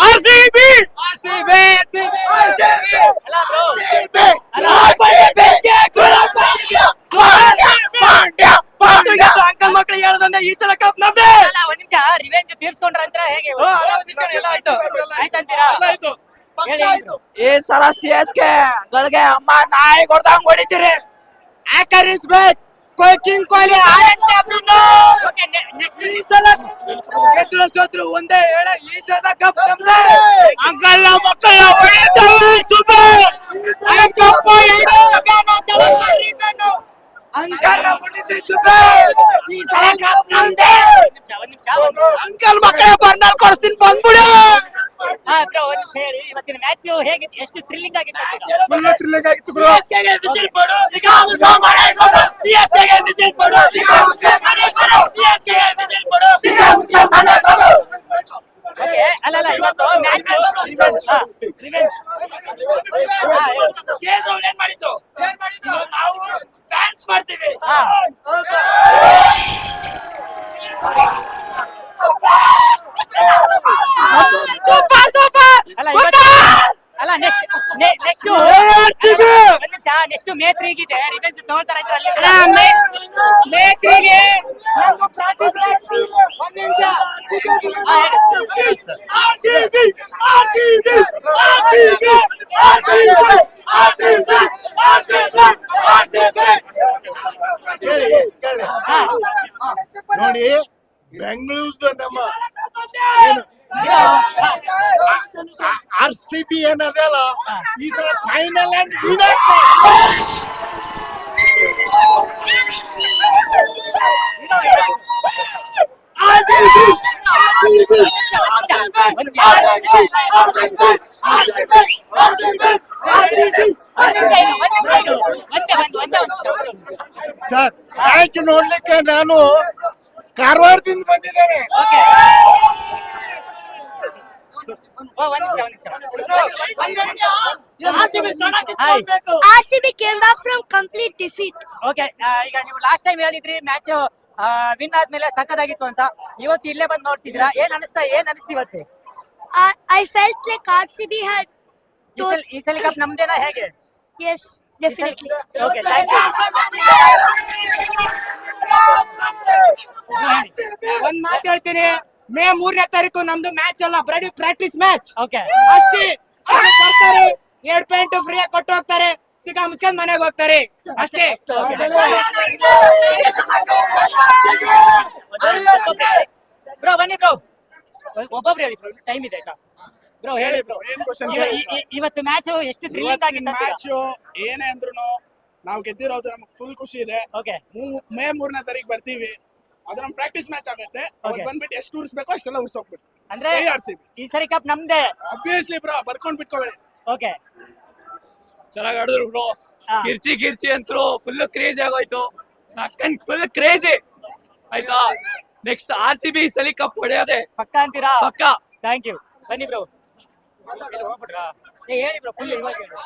RCB ಅಲ್ಲ bro. ಅಲ್ಲ, uncle ಮಕ್ಕಳು ಹೇಳದಂದ್ರೆ ಈ ಸಲ ಕಪ್ ನಮ್ದೇ. ಅಲ್ಲ, ಒಂದ್ ನಿಮಿಷ ರಿವೆಂಜ್ ತೀರ್ಸ್ಕೊಂಡ್ರ ಅಂತ ಹೇಗೆ? ಎಲ್ಲ ಆಯ್ತು. ಆಯ್ತಂತೀರಾ? ಎಲ್ಲ ಆಯ್ತು. ಈ ಸಲ ಸಿ ಎಸ್ ಕೆ ಗಳಿಗೆ ಅಮ್ಮ ನಾಯಿ ಕೊಡ್ದಂಗ್ ಹೊಡಿತೀರಿ. ಆಕರಿಸ್ಬೇಕು ಕಿಂಗ್ ಕೊಹ್ಲಿ ಈ ಸಲ ಗೆದ್ರು ಸೋತ್ರು ಒಂದೇ ಹೇಳ ಈ ಸಲ ಕಪ್ ನಮ್ದೇ ಅಂಕಲ್ ಮಕ್ಕಳ ಹೊಡಿತಾವೆ ಸೂಪರ್ ಕಪ್ಪ ಅಂಕಲ್ ಈ ಸಲ ಕಪ್ ನಮ್ದೇ. ಅಂಕಲ್ ಮಕ್ಕಳ ಬಂದಾಗ ಕೊಡಿಸ್ತೀನಿ ಬಂದ್ಬಿಡು ಹೇಳಿ ಇವತ್ತಿನ ಮ್ಯಾಚ್ ಹೇಗಿತ್ತು ಎಷ್ಟು ಥ್ರಿಲ್ಲಿಂಗ್ ಆಗಿತ್ತು ಫುಲ್ ಥ್ರಿಲ್ಲಿಂಗ್ ಆಗಿತ್ತು ಬ್ರೋ Okay, ಅಲ್ಲ ಅಲ್ಲ ಇವತ್ತು ಮ್ಯಾಚ್ ರಿವೆಂಜ್ ಏನ್ ಮಾಡಿದ್ದು? ಮಾಡಿತ್ತು ನಾವು ಫ್ಯಾನ್ಸ್ ಮಾಡ್ತೀವಿ. ಅಲ್ಲ ಇವತ್ತು ಅಲ್ಲ ನೆಕ್ಸ್ಟ್ ನೆಕ್ಸ್ಟ್! ಒಂದ್ ನಿಮಿಷ ನೆಕ್ಸ್ಟ್ ಮೇ ತ್ರೀಗಿದೆ ರಿವೆಂಜ್ ತಗೊಳ್ತಾರ ಅಲ್ಲಿ ಕೇಳಿ ಕೇಳಿ. ನೋಡಿ ಬೆಂಗಳೂರು ನಮ್ಮ ಏನು? ಆರ್ ಸಿ ಬಿ ಏನದಲ್ಲ ಈ ಸಲ ಫೈನಲ್ ಅಂಡ್ ಸರ್ ಮ್ಯಾಚ್ ನೋಡ್ಲಿಕ್ಕೆ ನಾನು ಕಾರವಾರದಿಂದ ಬಂದಿದ್ದೇನೆ. RCB came back from complete defeat okay ಈಗ ನೀವು ಲಾಸ್ಟ್ ಟೈಮ್ ಹೇಳಿದ್ರಿ ಮ್ಯಾಚ್ ವಿನ್ ಆದ್ಮೇಲೆ ಸಖತ್ತಾಗಿತ್ತು ಅಂತ ಇವತ್ತು ಇಲ್ಲೇ ಬಂದು ನೋಡ್ತಿದ್ರಾ ಏನ್ ಅನಿಸ್ತಾ ಏನ್ ಅನಿಸ್ತಿ ಇವತ್ತು I felt like R C B ಸಲ ಈ ಸಲ ಕಪ್ ನಮ್ದೇನಾ ಹೇಗೆ yes definitely okay thank you ಒಂದ್ ಮಾತು ಹೇಳ್ತೀನಿ ಮೇ ಮೂರನೇ ತಾರೀಕು ನಮ್ದು ಮ್ಯಾಚ್ ಅಲ್ಲ ಬರೀ ಪ್ರಾಕ್ಟೀಸ್ ಮ್ಯಾಚ್ ಓಕೆ ಅಷ್ಟೇ. ಅವ್ರು ಬರ್ತಾರೆ ಎರಡ್ ಪಾಯಿಂಟ್ ಫ್ರೀ ಆಗಿ ಕೊಟ್ಟು ಹೋಗ್ತಾರೆ ಸಿಕ್ಕ ಮುಚ್ಕೊಂಡ್ ಮನೆಗೆ ಹೋಗ್ತಾರೆ. ಅಷ್ಟೇ. ಬ್ರೋ ಬನ್ನಿ ಬ್ರೋ ಒಬ್ಬೊಬ್ರು ಹೇಳಿ ಬ್ರೋ ಟೈಮ್ ಇದೆ ಆಯ್ತಾ? ಬ್ರೋ ಹೇಳಿ ಬ್ರೋ ಏನ್ ಕ್ವಶನ್ ಇವತ್ತು ಮ್ಯಾಚ್ ಎಷ್ಟು ಥ್ರಿಲ್ಲಿಂಗ್ ಇವತ್ತಿನ ಆಗಿತ್ತು ಮ್ಯಾಚ್ ಏನೇ ಅಂದ್ರೂ ನಾವು ಗೆದ್ದಿರೋದು ನಮ್ಗೆ ಫುಲ್ ಖುಷಿ ಇದೆ. ಓಕೆ ಮೂ- ಮೇ ಮೂರನೇ ತಾರೀಕು ಬರ್ತೀವಿ. ಅದು ನಮ್ ಪ್ರಾಕ್ಟೀಸ್ ಮ್ಯಾಚ್ ಆಗುತ್ತೆ. ಅವತ್ತು. ಬಂದ್ಬಿಟ್ಟು ಎಷ್ಟು ಉರ್ಸ್ಬೇಕೋ ಅಷ್ಟೆಲ್ಲ ಉರ್ಸೋಗ್ಬಿಡ್ತೀವಿ ಅಂದ್ರೆ ಈ ಸರಿ ಕಪ್ ನಮ್ದೇ. ಅಬ್ವಿಯಸ್ಲಿ ಬ್ರೋ ಬರ್ಕೊಂಡ್ ಬಿಟ್ಕೊಳ್ಳಿ. ಓಕೆ ಚೆನ್ನಾಗಿ ಆಡಿದ್ರು ಬ್ರೋ ಹಾ. ಕಿರ್ಚಿ ಕಿರ್ಚಿ ಅಂತೂ ಫುಲ್ ಕ್ರೇಜಿ ಆಗೋಯ್ತು. ನಕ್ಕನ್ ಫುಲ್ ಕ್ರೇಜಿ ಆಯ್ತಾ? ನೆಕ್ಸ್ಟ್ ಆರ್ ಸಿ ಬಿ ಸಲಿ ಕಪ್ ಹೊಡೆಯೋದೆ. ಪಕ್ಕ ಅಂತೀರಾ? ಪಕ್ಕ. ಥ್ಯಾಂಕ್ ಯು ಬನ್ನಿ ಬ್ರೋ ಹೇಳಿ ಬ್ರೋ ಫುಲ್ ಇವಾಗ ಹೇಳಿ.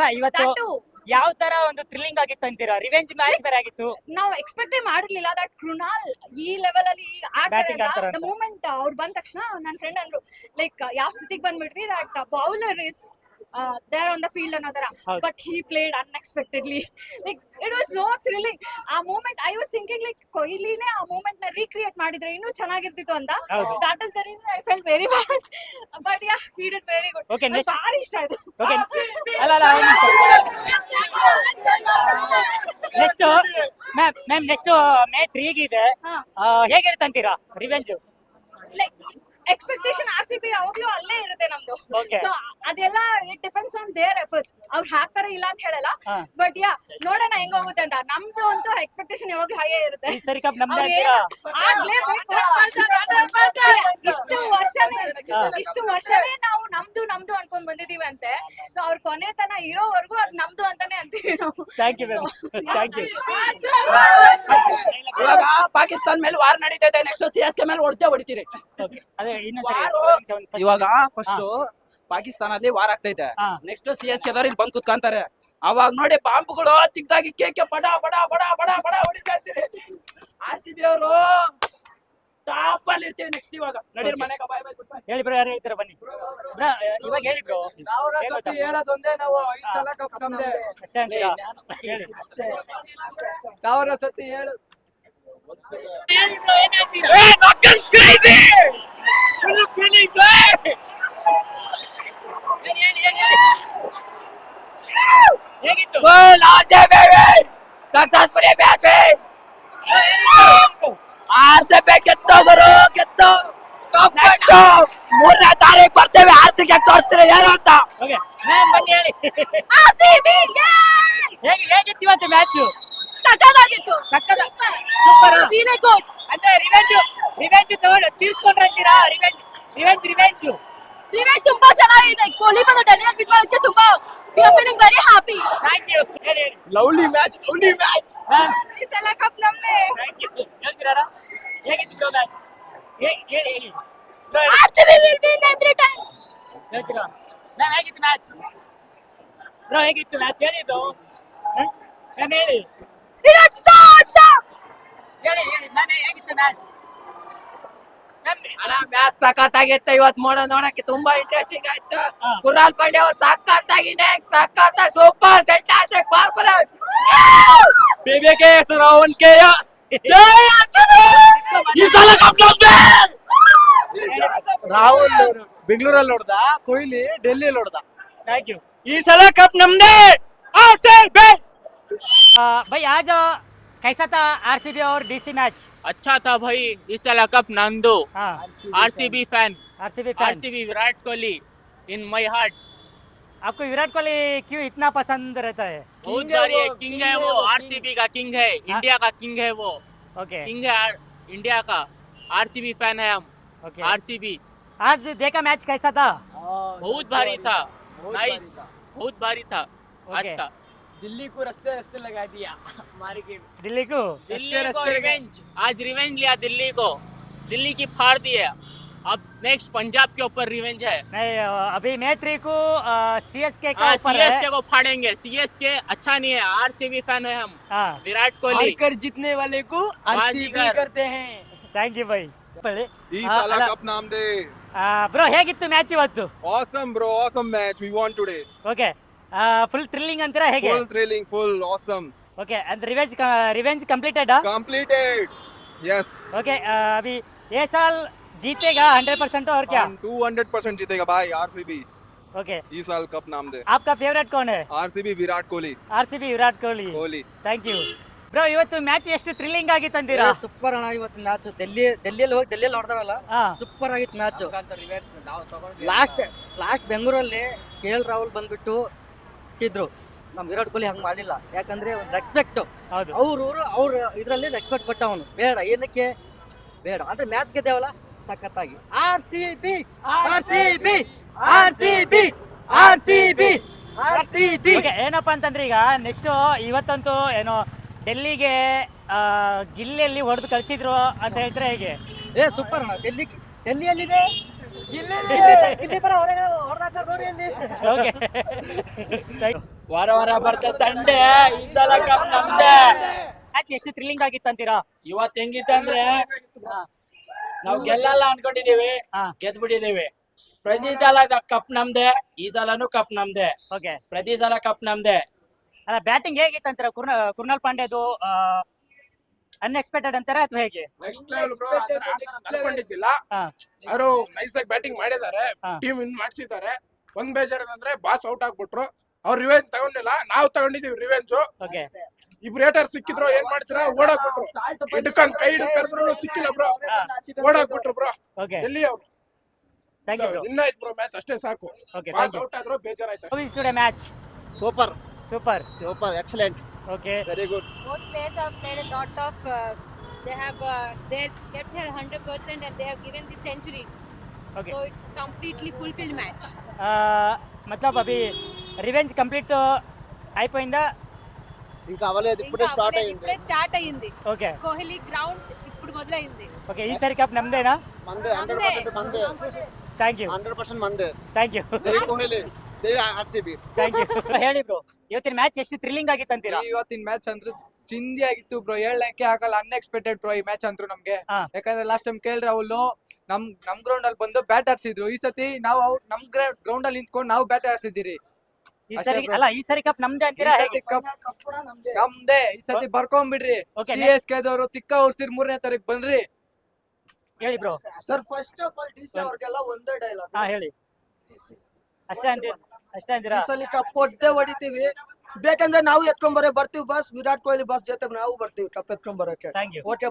ಅಲ್ಲ ಇವತ್ತು ಯಾವ ತರ ಒಂದು ಥ್ರಿಲ್ಲಿಂಗ್ ಆಗಿತ್ತು ಅಂತೀರಾ? ರಿವೆಂಜ್ ಮ್ಯಾಚ್ ಬೇರೆ ಆಗಿತ್ತು. ನಾವು ಎಕ್ಸ್ಪೆಕ್ಟೇ ಮಾಡಿರ್ಲಿಲ್ಲ ದಟ್ ಕೃಣಾಲ್ ಈ ಲೆವೆಲ್ ಅಲ್ಲಿ ಆಡ್ತಾರೆ ದ ಮೂಮೆಂಟ್ ಅವ್ರು ಬಂದ ತಕ್ಷಣ ನನ್ನ ಫ್ರೆಂಡ್ ಅಂದ್ರು ಲೈಕ್ ಯಾವ ಸ್ಥಿತಿಗೆ ಬಂದ್ಬಿಟ್ವಿ that bowler is there on the field ಅನ್ನೋ ತರ. But he played unexpectedly like it was no thrilling ಆ moment I was thinking like ಕೊಹ್ಲಿನೇ ಆ ಮೂಮೆಂಟ್ನ ರೀಕ್ರಿಯೇಟ್ ಮಾಡಿದ್ರೆ ಇನ್ನೂ ಚೆನ್ನಾಗಿರ್ತಿತ್ತು ಅಂತ. That is the reason I fell very bad but yeah he did very good okay next ಭಾರಿ ಇಷ್ಟ ಆಯ್ತು. ಓಕೆ ಅಲ್ಲ ಅಲ್ಲ next ma'am ma'am next May ತ್ರೀಗಿದೆ ಹಾ. ಹೇಗಿರುತ್ತೆ ಅಂತೀರಾ? Revenge like expectation R C B ಯಾವಾಗ್ಲೂ ಅಲ್ಲೇ ಇರುತ್ತೆ ನಮ್ದು. Okay. ಸೊ ಅದೆಲ್ಲ it depends on their efforts ಅವ್ರು ಹಾಕ್ತಾರೆ ಇಲ್ಲ ಅಂತ ಹೇಳಲ್ಲ. ಹಾ. ಬಟ್ ಯಾ ನೋಡೋಣ ಹೆಂಗ್ ಹೋಗುತ್ತೆ ಅಂತ. ನಮ್ದು ಅಂತೂ ಎಕ್ಸ್ಪೆಕ್ಟೇಷನ್ ಯಾವಾಗ್ಲೂ ಹೈಯೇ ಇರುತ್ತೆ. ಈ ಸರಿ ಕಪ್ ನಮ್ದೇ ಅವ್ರು ಅಂತೀರಾ ಆಗ್ಲೇಬೇಕು ಇಷ್ಟು ವರ್ಷನೇ ಇಷ್ಟು ವರ್ಷನೇ ನಾವು ನಮ್ದು ನಮ್ದು ಅನ್ಕೊಂಡ್ ಬಂದಿದೀವಿ ಅಂತೆ ಸೊ ಅವ್ರ ಕೊನೆ ತನ ಇರೋವರೆಗೂ ಅದ್ ನಮ್ದು ಅಂತಾನೆ ಅಂತೀವಿ ನಾವು. ಥ್ಯಾಂಕ್ ಯು ಥ್ಯಾಂಕ್ ಯು ಇವಾಗ ಪಾಕಿಸ್ತಾನ ಮೇಲೆ ವಾರ್ ನಡೀತೈತೆ ನೆಕ್ಸ್ಟ್ ಸಿ ಎಸ್ ಕೆ ಮೇಲೆ ಹೊಡ್ತೇ ಹೊಡಿತೀರಿ. ಓಕೆ ಅದೇ ಇನ್ನೊಂದ್ಸರಿ ಇವಾಗ ಫಸ್ಟ್ ಪಾಕಿಸ್ತಾನದಲ್ಲಿ ವಾರ್ ಆಗ್ತೈತೆ ಹಾ. ನೆಕ್ಸ್ಟ್ ಸಿ ಎಸ್ ಕೆ ದವ್ರು ಇಲ್ಲಿ ಬಂದ್ ಕುತ್ಕೊಂತಾರೆ. ಅವಾಗ ನೋಡಿ ಬಾಂಬ್ಗಳು ತಿಕ್ಕದಾಗಿ ಕೇಕೆ ಬಡ ಬಡ ಬಡ ಬಡ ಬಡ ಹೊಡಿತಾ ಇರ್ತೀರಿ ಆರ್ ಸಿ ಬಿ ಅವರು ಟಾಪ್ ಅಲ್ಲಿ ಇರ್ತೀವಿ ನೆಕ್ಸ್ಟ್ ಇವಾಗ. ನಡೀರಿ ಮನೆಗೆ ಬಾಯ್ ಬಾಯ್ ಗುಡ್ ಬೈ ಹೇಳಿ ಬ್ರೋ ಯಾರು ಹೇಳ್ತೀರಾ ಬನ್ನಿ? ಬ್ರೋ ಇವಾಗ ಹೇಳಿ ಬ್ರೋ. ಸಾವಿರ ಸತಿ ಹೇಳೋದೊಂದೇ ನಾವು ಈ ಸಲ ಕಪ್ ನಮ್ದೆ. ಅಷ್ಟೇ ಅಂತೀರಾ? ಹೇಳಿ. ಸಾವಿರ ಸತಿ ಹೇಳು. baby! Successfully match me! R C B ಗೆದ್ದು ಗುರು ಗೆದ್ದು ನೆಕ್ಸ್ಟ್ ಮೂರನೇ ತಾರೀಕು ಬರ್ತೇವೆ ಆರ್ ಸಿ ಗೆ ತೋರಿಸ್ತೀರಿ ಏನು ಅಂತ ಓಕೆ ಮ್ಯಾಮ್ ಬನ್ನಿ ಹೇಳಿ ಹೇಗೆ ಹೇಗಿತ್ತು ಇವತ್ತು ಮ್ಯಾಚ್ ಸಖತ್ತಾಗಿತ್ತು ಸಕ್ಕದ ಸೂಪರ್ ರಿಯಲಿ ಗುಡ್ ಅಂದ್ರೆ ರಿವೆಂಜ್ ರಿವೆಂಜ್ ತಗೊಂಡು ತೀರ್ಸ್ಕೊಂಡ್ರಂತೀರಾ ರಿವೆಂಜ್ ರಿವೆಂಜ್ ರಿವೆಂಜ್ ರಿವೇಶ್ ತುಂಬಾ ಚೆನ್ನಾಗಿದೆ ಕೊಹ್ಲಿ ಬಂದು ಡೆಲ್ಲಿಯಲ್ಲಿ ಬಿಟ್ ಮಾಡೋದಕ್ಕೆ ತುಂಬಾ we are feeling very happy thank you ಹೇಳಿ ಹೇಳಿ lovely match lovely match ma'am ಈ ಸಲ ಕಪ್ ನಮ್ದೇ ಥ್ಯಾಂಕ್ ಯು ಹೇಳ್ತೀರಾ ಹೇಗಿತ್ತು ಬ್ರೋ ಮ್ಯಾಚ್ ಹೇಳಿ ಹೇಳಿ Bro, ಹೇಳಿ. RCB will win every time ಹೇಳ್ತೀರಾ ಮ್ಯಾಮ್ ಹೇಗಿತ್ತು ಮ್ಯಾಚ್ ಬ್ರೋ ಹೇಗಿತ್ತು ಮ್ಯಾಚ್ ಹೇಳಿ ಬ್ರೋ ಮ್ಯಾಮ್ ಹೇಳಿ ಇಟ್ ವಾಸ್ ಸೋ ಆಸಮ್ ಹೇಳಿ ಹೇಳಿ ಮ್ಯಾಮ್ ಹೇಗಿತ್ತು ಮ್ಯಾಚ್ ಸಖತ್ತಾಗಿತ್ತು ಇವತ್ತು ನೋಡ ನೋಡಕ್ಕೆ ತುಂಬಾ ಇಂಟ್ರೆಸ್ಟಿಂಗ್ ಆಯ್ತು. ಕುರಾಲ್ ಪಾಂಡ್ಯ ಅವ್ರು ಸಖತ್ತಾಗಿ ಸಖತ್ತ ಸೂಪರ್ ಸೆಂಟಾಸ್ಟಿಕ್ ಪಾರ್ಪುಲರ್ ಬಿಬಿಕೆ ಜೈ ಕೆ ಈ ಸಲ ಕಪ್ ನಮ್ದೇ ರಾಹುಲ್ ಬೆಂಗಳೂರಲ್ಲಿ ನೋಡ್ದ ಕೊಹ್ಲಿ ಡೆಲ್ಲಿಯಲ್ಲಿ ನೋಡ್ದ ಥ್ಯಾಂಕ್ ಯು ಈ ಸಲ ಕಪ್ ನಮ್ದೇ भाई आज कैसा था आरसीबी और डीसी मैच अच्छा था भाई इस साल कप नंदो हाँ RCB fan RCB fan RCB Virat Kohli in my heart आपको विराट कोहली क्यों इतना पसंद रहता है बहुत King है बारी है वो, किंग king है है वो वो, आरसीबी का किंग है इंडिया का किंग है वो ओके किंग है आर- इंडिया का। आरसीबी फ़ैन है हम। ओके आरसीबी आज देखा मैच कैसा था? बहुत भारी था बहुत नाइस भारी था। बहुत भारी था आज का। दिल्ली को रस्ते रस्ते लगा दिया हमारे गेम दिल्ली को? दिल्ली रस्ते को रिवेंज आज रिवेंज लिया दिल्ली को। दिल्ली की फाड़ दी है। अब नेक्स्ट पंजाब के ऊपर रिवेंज है नहीं अ, अभी मैं थ्री को सीएसके का हाँ ऊपर है सीएसके को फाड़ेंगे सीएसके अच्छा नहीं है आरसीबी फैन है हम हाँ विराट कोहली हारकर जीतने वाले को आरसीबी बाजीगर। करते हैं ಥ್ಯಾಂಕ್ ಯು ಬೈ ಈ ಸಲ ಕಪ್ ನಮ್ದೇ ಬ್ರೋ ಹೇಗಿತ್ತು ಮ್ಯಾಚ್ ಇವತ್ತು awesome bro awesome match we want today okay full thrilling ಅಂತೀರಾ ಹೇಗೆ full thrilling full awesome okay ಅಂದ್ರೆ revenge revenge completed completed yes okay अभी ये साल जीतेगा हंड्रेड परसेंट और क्या 200% जीतेगा भाई आरसीबी ओके ಈ साल कप ನಮ್ದೇ आपका फेवरेट कौन है RCB Virat Kohli R C B Virat Kohli Kohli thank you bro ಇವತ್ತು ಮ್ಯಾಚ್ ಎಷ್ಟು ಥ್ರಿಲ್ಲಿಂಗ್ ಆಗಿತ್ತು ಅಂತೀರಾ ಸೂಪರ್ ಅಣ್ಣ ಇವತ್ತು ಮ್ಯಾಚ್ ಡೆಲ್ಲಿ ಡೆಲ್ಲಿಯಲ್ಲಿ ಹೋಗಿ ಡೆಲ್ಲಿಯಲ್ಲಿ ಹೊಡೆದಾರಲ್ಲ ಹಾ ಸೂಪರ್ ಆಗಿತ್ತು ಮ್ಯಾಚ್ ಲಾಸ್ಟ್ ಲಾಸ್ಟ್ ಬೆಂಗಳೂರಲ್ಲಿ ಕೆ ಎಲ್ ರಾಹುಲ್ ಬಂದ್ಬಿಟ್ಟು ಇಟ್ಟಿದ್ರು ನಮ್ ವಿರಾಟ್ ಕೊಹ್ಲಿ ಹಂಗ್ ಮಾಡಿಲ್ಲ ಯಾಕಂದ್ರೆ ಒಂದು ರೆಸ್ಪೆಕ್ಟ್ ಹೌದು ಅವ್ರ ಊರು ಅವ್ರ ಇದ್ರಲ್ಲಿ ರೆಸ್ಪೆಕ್ಟ್ ಕೊಟ್ಟ ಅವನು ಬೇಡ ಏನಕ್ಕೆ ಬೇಡ ಅಂದ್ರೆ ಮ್ಯಾಚ್ ಗೆದ್ದೇವಲ್ಲ ಸಖತ್ತಾಗಿ. R C B R C B R C B R C B R C B ಏನಪ್ಪಾ ಅಂತಂದ್ರೆ ಈಗ ನೆಕ್ಸ್ಟ್ ಇವತ್ತಂತೂ ಏನೋ ಡೆಲ್ಲಿಗೆ ಗಿಲ್ಲಿಯಲ್ಲಿ ಹೊಡೆದು ಕಳ್ಸಿದ್ರು ಅಂತ ಹೇಳ್ತಾರೆ ಹೇಗೆ? ಏ ಸೂಪರ್ ಅಣ್ಣ. ಡೆಲ್ಲಿ ಡೆಲ್ಲಿಯಲ್ಲಿದೆ? ವಾರ ವಾರ ಬರ್ತಾ ಸಂಡೆ ಈ ಸಲ ಕಪ್ ನಮ್ದೆ. ಮ್ಯಾಚ್ ಎಷ್ಟು ಥ್ರಿಲ್ಲಿಂಗ್ ಆಗಿತ್ತು ಅಂತೀರಾ ಇವತ್ ಹೆಂಗಿತ್ತು ಅಂದ್ರೆ ನಾವು ಗೆಲ್ಲಲ್ಲ ಅನ್ಕೊಂಡಿದೀವಿ. ಗೆದ್ಬಿಟ್ಟಿದೀವಿ. ಪ್ರತಿ ಸಲ ಕಪ್ ನಮ್ದೆ ಈ ಸಲನು ಕಪ್ ನಮ್ದೆ. ಓಕೆ. ಪ್ರತಿ ಸಲ ಕಪ್ ನಮ್ದೆ. ಅಲ್ಲ ಬ್ಯಾಟಿಂಗ್ ಹೇಗಿತ್ತು ಅಂತೀರಾ ಕುರ್ನ ಪಾಂಡೆದು ಪಾಂಡ್ಯದು ಅನ್ಎಕ್ಸ್ಪೆಕ್ಟೆಡ್ ಅಂತಾರೆ ಅಥವಾ ಹೇಗೆ? ನೆಕ್ಸ್ಟ್ ಲೆವೆಲ್ ಬ್ರೋ ಅನ್ಕೊಂಡಿದ್ದಿಲ್ಲ. ಹಾ. ಅವರು ನೈಸ್ ಆಗಿ ಬ್ಯಾಟಿಂಗ್ ಮಾಡಿದ್ದಾರೆ ಹಾ. ಟೀಮ್ ವಿನ್ ಮಾಡ್ಸಿದ್ದಾರೆ. ಒಂದ್ ಬೇಜಾರ್ ಏನಂದ್ರೆ ಬಾಸ್ ಔಟ್ ಆಗ್ಬಿಟ್ರು. ಅವ್ರು ರಿವೆಂಜ್ ತಗೊಂಡಿಲ್ಲ ನಾವು ತಗೊಂಡಿದೀವಿ ರಿವೆಂಜ್ ಓಕೆ. ಇಬ್ರು ಏಟಾರ್ ಸಿಕ್ಕಿದ್ರು ಏನ್ ಮಾಡ್ತೀರಾ? ಓಡಾಕ್ ಬಿಟ್ರು ಹಿಡ್ಕೊಂಡ್ ಕೈ ಕರೆದ್ರು ಸಿಕ್ಕಿಲ್ಲ ಬ್ರೋ ಓಡಕ್ ಬಿಟ್ರು ಬ್ರೋ ಎಲ್ಲಿ ಅವ್ರು? ಇನ್ನ ಆಯ್ತು ಬ್ರೋ ಮ್ಯಾಚ್ ಅಷ್ಟೇ ಸಾಕು. ಔಟ್ ಆದ್ರೆ ಬೇಜಾರಾಯ್ತು match super super super excellent okay very good both lot of they have hundred percent and the century okay so completely fulfil match ಮತ್ಲಬ್ ಅಭಿ ರಿವೆಂಜ್ ಕಂಪ್ಲೀಟ್ ಅಯಿಪೋಯಿಂದ ఇంకా అవ్వలేదు ఇప్పుడే ఇంకా స్టార్ట్ అవ్వలేదు, అయింది ఇప్పుడే స్టార్ట్ అయింది ఓకే కోహ్లీ గ్రౌండ్ ఇప్పుడు మొదలైంది ఓకే ఈసారి కప్ నమ్మదేనా మందే హండ్రెడ్ పర్సెంట్ మందే ಥ್ಯಾಂಕ್ ಯು హండ్రెడ్ పర్సెంట్ మందే ಥ್ಯಾಂಕ್ ಯು జై కోహ్లీ జై ఆర్సీబీ ಥ್ಯಾಂಕ್ ಯು ಹೇಳಿ ಬ್ರೋ ಇವತ್ತಿನ ಮ್ಯಾಚ್ ಎಷ್ಟು ಥ್ರಿಲ್ಲಿಂಗ್ ಆಗಿತ್ತು ಅಂತೀರಾ ಇವತ್ತಿನ ಮ್ಯಾಚ್ ಅಂದ್ರೆ ಚಿಂದಿ ಆಗಿತ್ತು ಬ್ರೋ ಹೇಳಕ್ಕೆ ಆಗಲ್ಲ ಅನ್ಎಕ್ಸ್ಪೆಕ್ಟೆಡ್ ಬ್ರೋ ಈ ಮ್ಯಾಚ್ ಅಂತೂ ನಮ್ಗೆ ಹಾ. ಯಾಕಂದ್ರೆ ಲಾಸ್ಟ್ ಟೈಮ್ ಕೇಳ್ ರಾಹುಲ್ ನಮ್ ನಮ್ ಗ್ರೌಂಡ್ ಅಲ್ಲಿ ಬಂದು ಬ್ಯಾಟ್ ಆಡ್ಸಿದ್ರು ಈ ಸತಿ ನಾವು ಅವ್ರ್ ನಮ್ ಗ್ರೌಂಡ್ ಅಲ್ಲಿ ನಿಂತ್ಕೊಂಡು ನಾವು ಬ್ಯಾಟ್ ಆಡ್ಸಿದ್ದೀರಿ ಈ ಸರಿ ಅಲ್ಲ ಈ ಸರಿ ಕಪ್ ನಮ್ದೇ ಅಂತೀರಾ? ಹೇಗೆ ನಮ್ದೇ. ಈ ಸತಿ ಬರ್ಕೊಂಡ್ಬಿಡ್ರಿ Okay, ಸಿ ಎಸ್ ಕೆ ದವರು ತಿಕ್ಕ ಉರ್ಸಿರ್ ಮೂರನೇ ತಾರೀಕ್ ಬಂದ್ರಿ. ಹೇಳಿ bro sir first of all DC ಅವ್ರಿಗೆಲ್ಲ ಒಂದೇ ಡೈಲಾಗ್ ಹಾ ಹೇಳಿ. ಅಷ್ಟೇ ಅಂತೀರ? ಅಷ್ಟೇ ಅಂತೀರಾ? ಈ ಸಲ ಕಪ್ ಒದ್ದೆ ಹೊಡಿತೀವಿ. ಬೇಕಂದ್ರೆ ನಾವು ಎತ್ಕೊಂಡ್ ಬರೋ ಬರ್ತೀವಿ ಬಸ್ ವಿರಾಟ್ ಕೊಹ್ಲಿ ಬಸ್ ಜೊತೆ ನಾವು ಬರ್ತೀವಿ ಕಪ್ ಎತ್ಕೊಂಡ್ ಬರೋಕೆ ಥ್ಯಾಂಕ್ ಯು ಓಕೆ